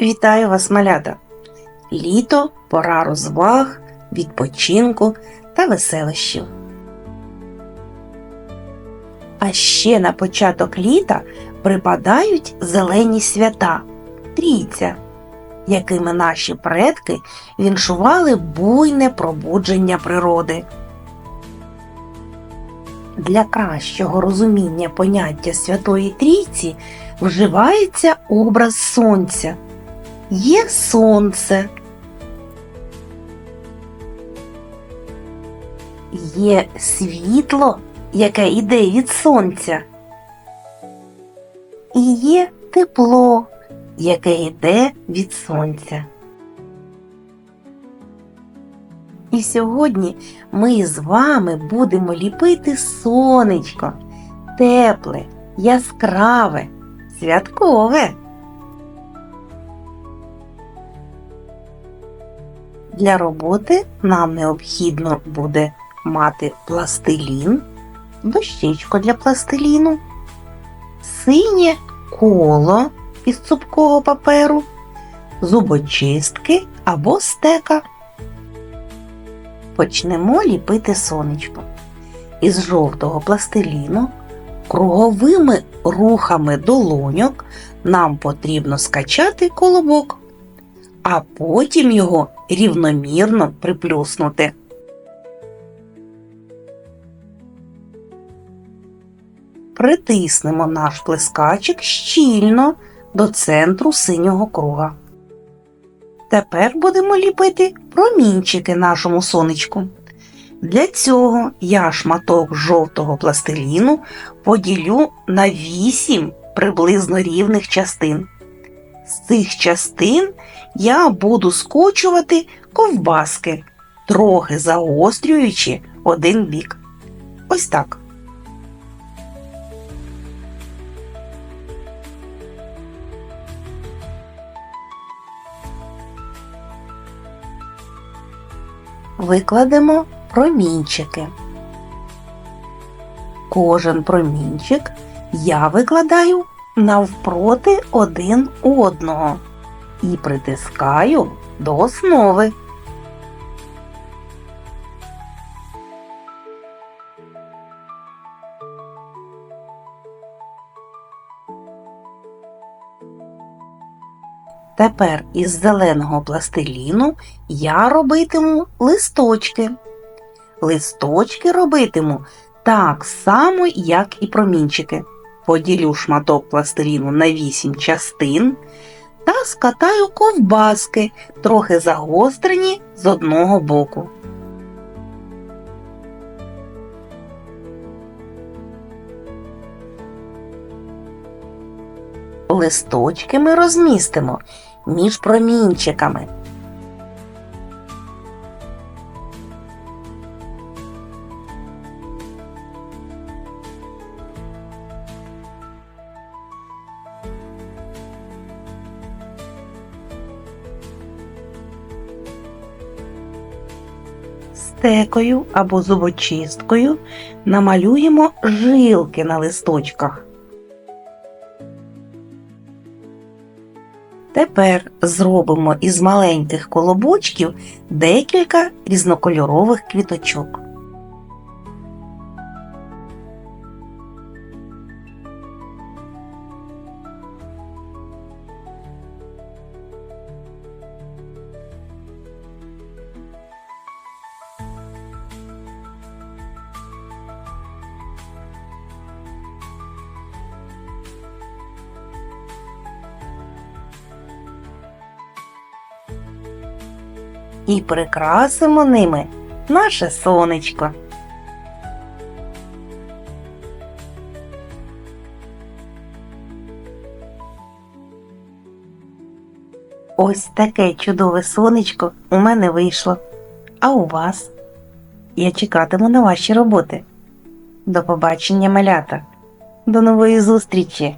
Вітаю вас, малята! Літо пора розваг, відпочинку та веселощів. А ще на початок літа припадають зелені свята трійця, якими наші предки віншували буйне пробудження природи. Для кращого розуміння поняття Святої Трійці вживається образ сонця. Є сонце. Є світло, яке йде від сонця. І є тепло, яке йде від сонця. І сьогодні ми з вами будемо ліпити сонечко, тепле, яскраве, святкове. Для роботи нам необхідно буде мати пластилін, дощечко для пластиліну, синє коло із цупкого паперу, зубочистки або стека. Почнемо ліпити сонечко. Із жовтого пластиліну круговими рухами долоньок нам потрібно скачати колобок, а потім його рівномірно приплюснути. Притиснемо наш плескачик щільно до центру синього круга. Тепер будемо ліпити промінчики нашому сонечку. Для цього я шматок жовтого пластиліну поділю на 8 приблизно рівних частин. З цих частин я буду скочувати ковбаски, трохи загострюючи один бік. Ось так. Викладемо промінчики. Кожен промінчик я викладаю навпроти один одного і притискаю до основи. Тепер із зеленого пластиліну я робитиму листочки. Листочки робитиму так само, як і промінчики. Поділю шматок пластиліну на 8 частин та скатаю ковбаски, трохи загострені з одного боку. Листочки ми розмістимо між промінчиками. Стекою або зубочисткою намалюємо жилки на листочках. Тепер зробимо із маленьких колобочків декілька різнокольорових квіточок. І прикрасимо ними наше сонечко. Ось таке чудове сонечко у мене вийшло. А у вас? Я чекатиму на ваші роботи. До побачення, малята. До нової зустрічі!